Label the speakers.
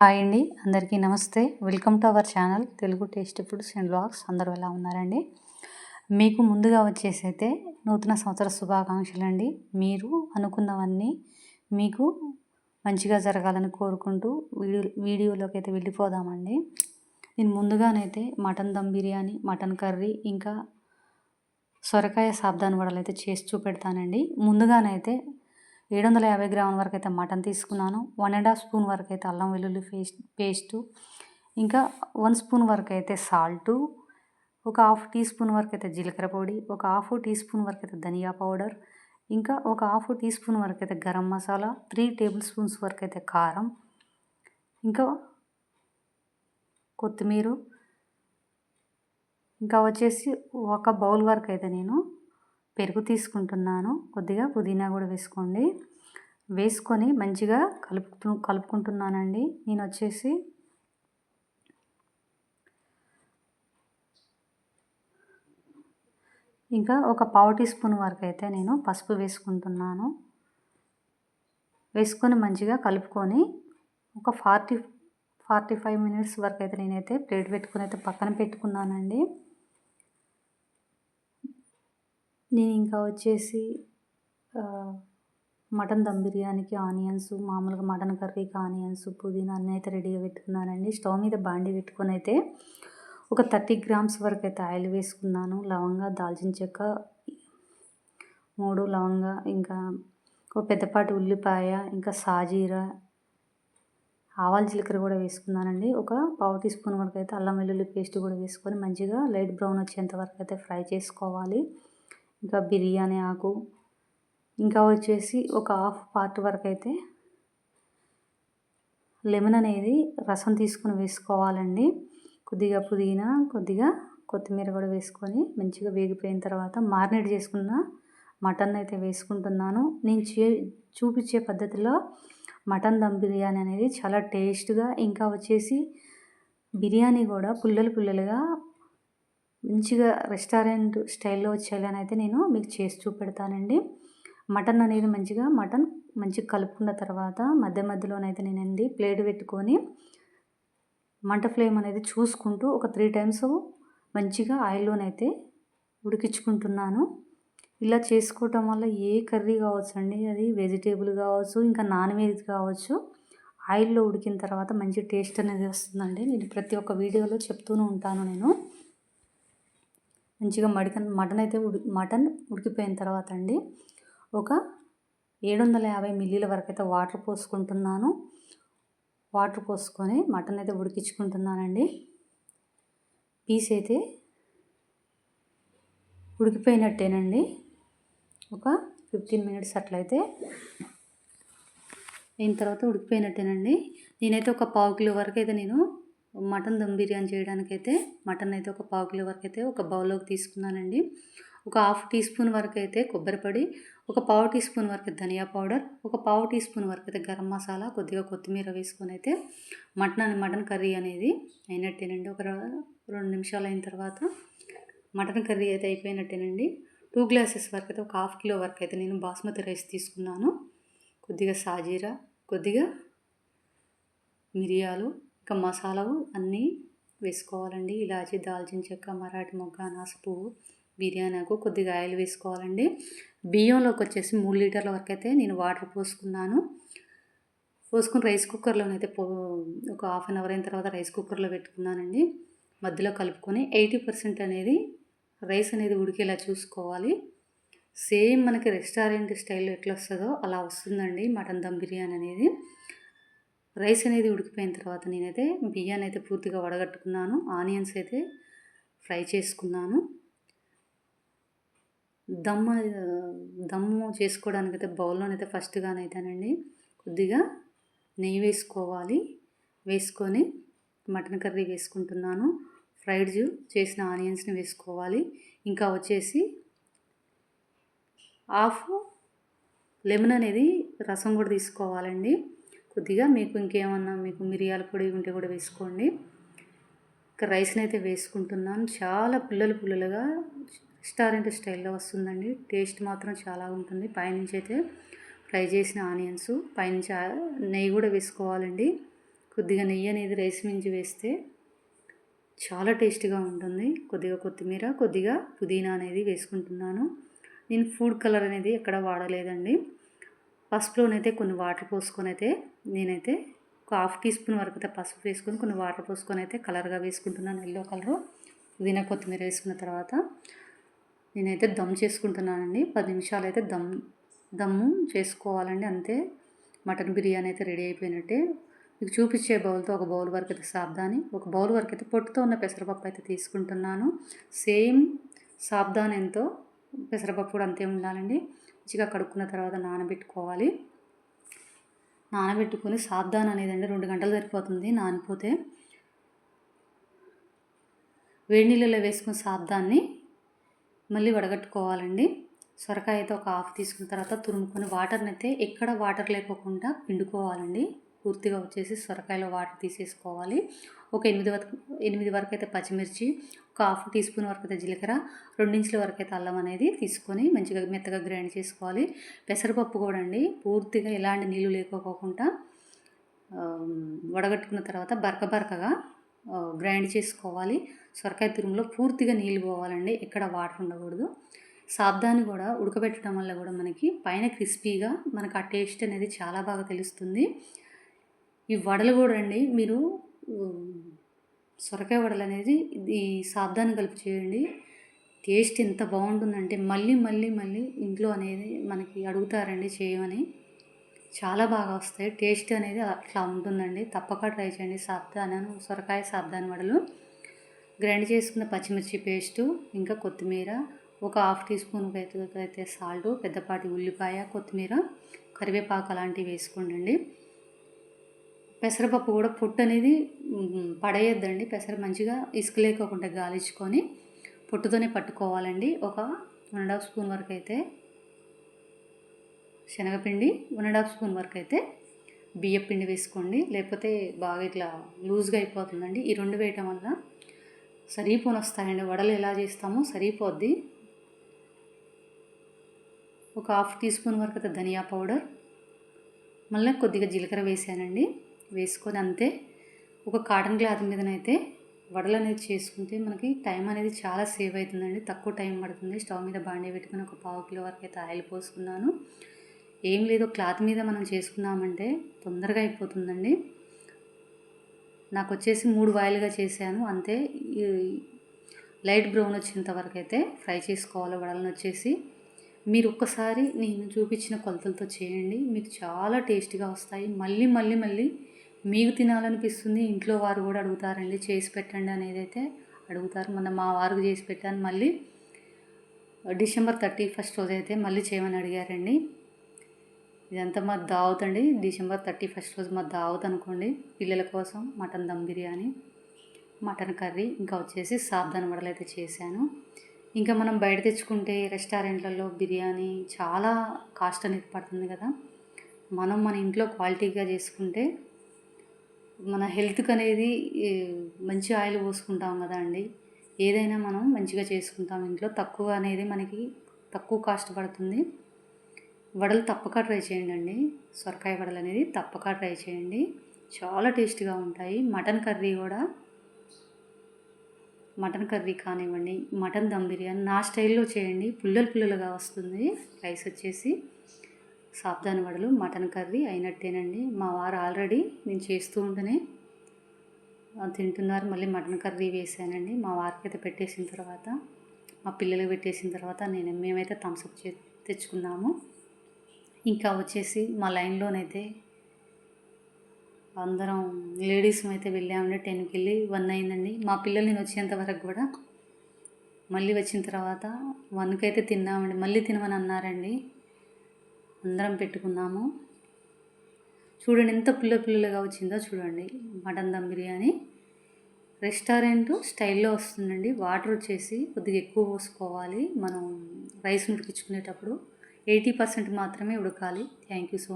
Speaker 1: Hi అండి. అందరికీ నమస్తే. Welcome to our channel Telugu taste foods and blogs అందరూ ఎలా ఉన్నారండి? మీకు ముందుగా వచ్చేసి అయితే నూతన సంవత్సర శుభాకాంక్షలు అండి మీరు అనుకున్నవన్నీ మీకు మంచిగా జరగాలని కోరుకుంటూ వీడియో వీడియోలోకి అయితే వెళ్ళిపోదామండి. నేను ముందుగానైతే mutton dum biryani mutton curry ఇంకా సొరకాయ సాబ్దాన్ వడలు అయితే చేసి చూపెడతానండి. ముందుగానైతే ఏడు వందల యాభై గ్రాముల వరకు అయితే మటన్ తీసుకున్నాను. వన్ అండ్ హాఫ్ స్పూన్ వరకు అయితే అల్లం వెల్లుల్లి పేస్ట్ పేస్టు. ఇంకా వన్ స్పూన్ వరకు అయితే సాల్టు. ఒక హాఫ్ టీ స్పూన్ వరకు అయితే జీలకర్ర పొడి. ఒక హాఫ్ టీ స్పూన్ వరకు అయితే ధనియా పౌడర్. ఇంకా ఒక హాఫ్ టీ స్పూన్ వరకు అయితే garam masala. Three tablespoons వరకు అయితే కారం. ఇంకా కొత్తిమీర. ఇంకా వచ్చేసి ఒక బౌల్ వరకు అయితే నేను పెరుగు తీసుకుంటున్నాను. కొద్దిగా పుదీనా కూడా వేసుకోండి. వేసుకొని మంచిగా కలుపుతూ కలుపుకుంటున్నానండి. నేను వచ్చేసి ఇంకా ఒక పావు టీ స్పూన్ వరకు అయితే నేను పసుపు వేసుకుంటున్నాను. వేసుకొని మంచిగా కలుపుకొని ఒక ఫార్టీ ఫార్టీ ఫైవ్ మినిట్స్ వరకు అయితే నేనైతే ప్లేట్ పెట్టుకుని అయితే పక్కన పెట్టుకున్నానండి. నేను ఇంకా వచ్చేసి మటన్ దమ్ బిర్యానీకి ఆనియన్స్ మామూలుగా మటన్ కర్రీకి ఆనియన్స్ పుదీనా అన్నీ అయితే రెడీగా పెట్టుకున్నానండి. స్టవ్ మీద బాండి పెట్టుకొని అయితే ఒక థర్టీ గ్రామ్స్ వరకు అయితే ఆయిల్ వేసుకున్నాను. లవంగా దాల్చిన చెక్క మూడు లవంగా ఇంకా ఒక పెద్దపాటి ఉల్లిపాయ ఇంకా సాజీరా ఆవాల జీలకర్ర కూడా వేసుకున్నానండి. ఒక పావు టీ స్పూన్ వరకు అయితే అల్లం వెల్లుల్లి పేస్ట్ కూడా వేసుకొని మంచిగా లైట్ బ్రౌన్ వచ్చేంత వరకు అయితే ఫ్రై చేసుకోవాలి. ఇంకా బిర్యానీ ఆకు. ఇంకా వచ్చేసి ఒక హాఫ్ పార్ట్ వరకు అయితే లెమన్ అనేది రసం తీసుకుని వేసుకోవాలండి. కొద్దిగా పుదీనా కొద్దిగా కొత్తిమీర కూడా వేసుకొని మంచిగా వేగిపోయిన తర్వాత మారినేట్ చేసుకున్న మటన్ అయితే వేసుకుంటున్నాను. నేను చే చూపించే పద్ధతిలో మటన్ దమ్ బిర్యానీ అనేది చాలా టేస్ట్గా ఇంకా వచ్చేసి బిర్యానీ కూడా పుల్లలు పుల్లలుగా మంచిగా రెస్టారెంట్ స్టైల్లో వచ్చేలానైతే అయితే నేను మీకు చేసి చూపెడతానండి. మటన్ అనేది మంచిగా మటన్ మంచిగా కలుపుకున్న తర్వాత మధ్య మధ్యలోనైతే నేనండి ప్లేట్ పెట్టుకొని మంట ఫ్లేమ్ అనేది చూసుకుంటూ ఒక త్రీ టైమ్స్ మంచిగా ఆయిల్లోనైతే ఉడికించుకుంటున్నాను. ఇలా చేసుకోవటం వల్ల ఏ కర్రీ కావచ్చు అండి అది వెజిటేబుల్ కావచ్చు ఇంకా నాన్ వెజ్ కావచ్చు. ఆయిల్లో ఉడికిన తర్వాత మంచి టేస్ట్ అనేది వస్తుందండి. నేను ప్రతి ఒక్క వీడియోలో చెప్తూనే ఉంటాను నేను. మంచిగా మడికన్ మటన్ అయితే ఉడి మటన్ ఉడికిపోయిన తర్వాత అండి ఒక ఏడు వందల యాభై మిల్లీల వరకు అయితే వాటర్ పోసుకుంటున్నాను. వాటర్ పోసుకొని మటన్ అయితే ఉడికించుకుంటున్నానండి. పీస్ అయితే ఉడికిపోయినట్టేనండి. ఒక ఫిఫ్టీన్ మినిట్స్ అట్లయితే అయిన తర్వాత ఉడికిపోయినట్టేనండి. నేనైతే ఒక పావు కిలో వరకు అయితే నేను మటన్ దమ్ బిర్యానీ చేయడానికైతే మటన్ అయితే ఒక పావు కిలో వరకు అయితే ఒక బౌల్లోకి తీసుకున్నానండి. ఒక హాఫ్ టీ స్పూన్ వరకు అయితే కొబ్బరి పొడి ఒక పావు టీ స్పూన్ వరకు ధనియా పౌడర్ ఒక పావు టీ స్పూన్ వరకు అయితే గరం మసాలా కొద్దిగా కొత్తిమీర వేసుకొని అయితే మటన్ మటన్ కర్రీ అనేది అయినట్టేనండి. ఒక రెండు నిమిషాలు అయిన తర్వాత మటన్ కర్రీ అయితే అయిపోయినట్టేనండి. టూ గ్లాసెస్ వరకు అయితే ఒక హాఫ్ కిలో వరకు అయితే నేను బాస్మతి రైస్ తీసుకున్నాను. కొద్దిగా సాజీరా కొద్దిగా మిరియాలు ఇంకా మసాలాలు అన్నీ వేసుకోవాలండి. ఇలాచి దాల్చిన చెక్క మరాఠీ మొగ్గ నాసు పువ్వు బిర్యానీకు కొద్దిగా ఆయిల్ వేసుకోవాలండి. బియ్యంలోకి వచ్చేసి మూడు లీటర్ల వరకు అయితే నేను వాటర్ పోసుకున్నాను. పోసుకుని రైస్ కుక్కర్లోనైతే పో ఒక హాఫ్ అన్ అవర్ అయిన తర్వాత రైస్ కుక్కర్లో పెట్టుకున్నానండి. మధ్యలో కలుపుకొని ఎయిటీ పర్సెంట్ అనేది రైస్ అనేది ఉడికేలా చూసుకోవాలి. సేమ్ మనకి రెస్టారెంట్ స్టైల్లో ఎట్లా వస్తుందో అలా వస్తుందండి. మటన్ దమ్ బిర్యానీ అనేది. రైస్ అనేది ఉడికిపోయిన తర్వాత నేనైతే బియ్యాన్ని అయితే పూర్తిగా వడగట్టుకున్నాను ఆనియన్స్ అయితే ఫ్రై చేసుకున్నాను. దమ్ దమ్ము చేసుకోవడానికి అయితే బౌల్లోనైతే ఫస్ట్గానైతేనండి కొద్దిగా నెయ్యి వేసుకోవాలి. వేసుకొని మటన్ కర్రీ వేసుకుంటున్నాను. ఫ్రైడ్ చేసిన ఆనియన్స్ని వేసుకోవాలి. ఇంకా వచ్చేసి హాఫ్ లెమన్ అనేది రసం కూడా తీసుకోవాలండి. కొద్దిగా మీకు ఇంకేమన్నా మీకు మిరియాల పొడి ఉంటే కూడా వేసుకోండి. ఇంకా రైస్ని అయితే వేసుకుంటున్నాను. చాలా పుల్లలు పుల్లలుగా రెస్టారెంట్ స్టైల్లో వస్తుందండి. టేస్ట్ మాత్రం చాలా ఉంటుంది. పైనుంచి అయితే ఫ్రై చేసిన ఆనియన్స్ పైనుంచి నెయ్యి కూడా వేసుకోవాలండి. కొద్దిగా నెయ్యి అనేది రైస్ మించి వేస్తే చాలా టేస్టీగా ఉంటుంది. కొద్దిగా కొత్తిమీర కొద్దిగా పుదీనా అనేది వేసుకుంటున్నాను. నేను ఫుడ్ కలర్ అనేది ఎక్కడ వాడలేదండి. పసుపులోనైతే కొన్ని వాటర్ పోసుకొని అయితే నేనైతే ఒక హాఫ్ టీ స్పూన్ వరకు అయితే పసుపు వేసుకొని కొన్ని వాటర్ పోసుకొని అయితే కలర్గా వేసుకుంటున్నాను ఎల్లో కలరు. పుదీనా కొత్తిమీర వేసుకున్న తర్వాత నేనైతే దమ్ చేసుకుంటున్నానండి. పది నిమిషాలు అయితే దమ్ దమ్ము చేసుకోవాలండి అంతే. మటన్ బిర్యానీ అయితే రెడీ అయిపోయినట్టే. మీకు చూపించే బౌల్తో ఒక బౌల్ వరకు అయితే సాబ్దాని ఒక బౌల్ వరకు అయితే పొట్టుతో ఉన్న పెసరపప్పు అయితే తీసుకుంటున్నాను. సేమ్ సాబ్దానంతో పెసరపప్పు కూడా అంతే ఉండాలండి. మంచిగా కడుక్కున్న తర్వాత నానబెట్టుకోవాలి. నానబెట్టుకొని సాబ్దాన్ అనేది అండి రెండు గంటలు సరిపోతుంది నానిపోతే. వేడి నీళ్ళలో వేసుకుని సాబ్దాన్ని మళ్ళీ వడగట్టుకోవాలండి. సొరకాయ అయితే ఒక హాఫ్ తీసుకున్న తర్వాత తురుముకొని వాటర్ని అయితే ఎక్కడ వాటర్ లేకోకుండా పిండుకోవాలండి. పూర్తిగా వచ్చేసి సొరకాయలో వాటర్ తీసేసుకోవాలి. ఒక ఎనిమిది వరకు ఎనిమిది వరకు అయితే పచ్చిమిర్చి ఒక హాఫ్ టీ స్పూన్ వరకు అయితే జీలకర్ర రెండించుల వరకు అయితే అల్లం అనేది తీసుకొని మంచిగా మెత్తగా గ్రైండ్ చేసుకోవాలి. పెసరపప్పు కూడా అండి పూర్తిగా ఎలాంటి నీళ్ళు లేకపోకుండా వడగట్టుకున్న తర్వాత బరక బరకగా గ్రైండ్ చేసుకోవాలి. సొరకాయ తురుములో పూర్తిగా నీళ్ళు పోవాలండి ఎక్కడ వాటర్ ఉండకూడదు. సాబ్దాన్ని కూడా ఉడకబెట్టడం వల్ల కూడా మనకి పైన క్రిస్పీగా మనకు ఆ టేస్ట్ అనేది చాలా బాగా తెలుస్తుంది. ఈ వడలు కూడా అండి మీరు సొరకాయ వడలు అనేది ఈ సాబ్దాన్ని కలిపి చేయండి. టేస్ట్ ఎంత బాగుంటుందంటే మళ్ళీ మళ్ళీ మళ్ళీ ఇంట్లో అనేది మనకి అడుగుతారండి చేయమని. చాలా బాగా వస్తాయి. టేస్ట్ అనేది అట్లా ఉంటుందండి. తప్పక ట్రై చేయండి సాబ్దానం సొరకాయ సాబ్దాని వడలు. గ్రైండ్ చేసుకున్న పచ్చిమిర్చి పేస్టు ఇంకా కొత్తిమీర ఒక హాఫ్ టీ స్పూన్ అయితే సాల్ట్ పెద్దపాటి ఉల్లిపాయ కొత్తిమీర కరివేపాకు అలాంటివి వేసుకోండి పెసరపప్పు కూడా పొట్టు అనేది పడేయద్దండి. పెసర మంచిగా ఇసుక లేకోకుండా గాలించుకొని పొట్టుతోనే పట్టుకోవాలండి. ఒక వన్ అండ్ హాఫ్ స్పూన్ వరకు అయితే శనగపిండి వన్ అండ్ హాఫ్ స్పూన్ వరకు అయితే బియ్య పిండి వేసుకోండి. లేకపోతే బాగా ఇట్లా లూజ్గా అయిపోతుందండి. ఈ రెండు వేయటం వల్ల సరిపోని వస్తాయండి. వడలు ఎలా చేస్తామో సరిపోద్ది. ఒక హాఫ్ టీ స్పూన్ వరకు అయితే ధనియా పౌడర్. మళ్ళీ కొద్దిగా జీలకర్ర వేసానండి. వేసుకొని అంతే ఒక కాటన్ క్లాత్ మీదనైతే వడలు అనేది చేసుకుంటే మనకి టైం అనేది చాలా సేవ్ అవుతుందండి. తక్కువ టైం పడుతుంది. స్టవ్ మీద బాండే పెట్టుకుని ఒక పావు కిలో వరకు అయితే ఆయిల్ పోసుకున్నాను. ఏం లేదు క్లాత్ మీద మనం చేసుకున్నామంటే తొందరగా అయిపోతుందండి. నాకు వచ్చేసి మూడు వాయిల్గా చేశాను. అంతే లైట్ బ్రౌన్ వచ్చేంత వరకు అయితే ఫ్రై చేసుకోవాలి వడలను వచ్చేసి. మీరు ఒక్కసారి నేను చూపించిన కొలతలతో చేయండి. మీకు చాలా టేస్టీగా వస్తాయి. మళ్ళీ మళ్ళీ మళ్ళీ మీకు తినాలనిపిస్తుంది ఇంట్లో వారు కూడా అడుగుతారండి చేసి పెట్టండి అనేది అయితే అడుగుతారు. మొన్న మా వారికి చేసి పెట్టాను మళ్ళీ డిసెంబర్ థర్టీ ఫస్ట్ రోజు అయితే మళ్ళీ చేయమని అడిగారండి. ఇదంతా మా దావత్ అండి డిసెంబర్ థర్టీ ఫస్ట్ రోజు మా దావత్ అనుకోండి పిల్లల కోసం mutton dum biryani mutton curry ఇంకా వచ్చేసి సాబ్దాన్ వడలు అయితే చేశాను. ఇంకా మనం బయట తెచ్చుకుంటే రెస్టారెంట్లలో బిర్యానీ చాలా కాస్ట్ అనేది పడుతుంది కదా. మనం మన ఇంట్లో క్వాలిటీగా చేసుకుంటే మన హెల్త్కి అనేది మంచి ఆయిల్ పోసుకుంటాం కదా అండి. ఏదైనా మనం మంచిగా చేసుకుంటాం. ఇంట్లో తక్కువ అనేది మనకి తక్కువ కాస్ట్ పడుతుంది. వడలు తప్పక ట్రై చేయండి అండి. సొరకాయ వడలు అనేది తప్పక ట్రై చేయండి. చాలా టేస్ట్గా ఉంటాయి. మటన్ కర్రీ కూడా మటన్ కర్రీ కానివ్వండి మటన్ దమ్ బిర్యానీ నా స్టైల్లో చేయండి. పుల్లలు పుల్లలుగా వస్తుంది. రైస్ వచ్చేసి సాబ్దాన వడలు మటన్ కర్రీ అయినట్టేనండి. మా వారు ఆల్రెడీ నేను చేస్తూ ఉంటేనే తింటున్నారు. మళ్ళీ మటన్ కర్రీ వేసానండి. మా వారికి అయితే పెట్టేసిన తర్వాత మా పిల్లలకు పెట్టేసిన తర్వాత నేను మేమైతే థమ్స్అప్ చే తెచ్చుకున్నాము. ఇంకా వచ్చేసి మా లైన్లోనైతే అందరం లేడీస్ అయితే వెళ్ళామండి. టెన్కి వెళ్ళి వన్ అయిందండి. మా పిల్లలు నేను వచ్చేంత వరకు కూడా మళ్ళీ వచ్చిన తర్వాత వన్కి అయితే తిన్నామండి. మళ్ళీ తినమని అన్నారండి. అందరం పెట్టుకున్నాము. చూడండి ఎంత పుల్ల పుల్లగా వచ్చిందో చూడండి. మటన్ దమ్ బిర్యానీ. రెస్టారెంట్ స్టైల్లో వస్తుందండి. వాటర్ వచ్చేసి కొద్దిగా ఎక్కువ పోసుకోవాలి. మనం రైస్ ఉడికించుకునేటప్పుడు ఎయిటీ పర్సెంట్ మాత్రమే ఉడకాలి. Thank you so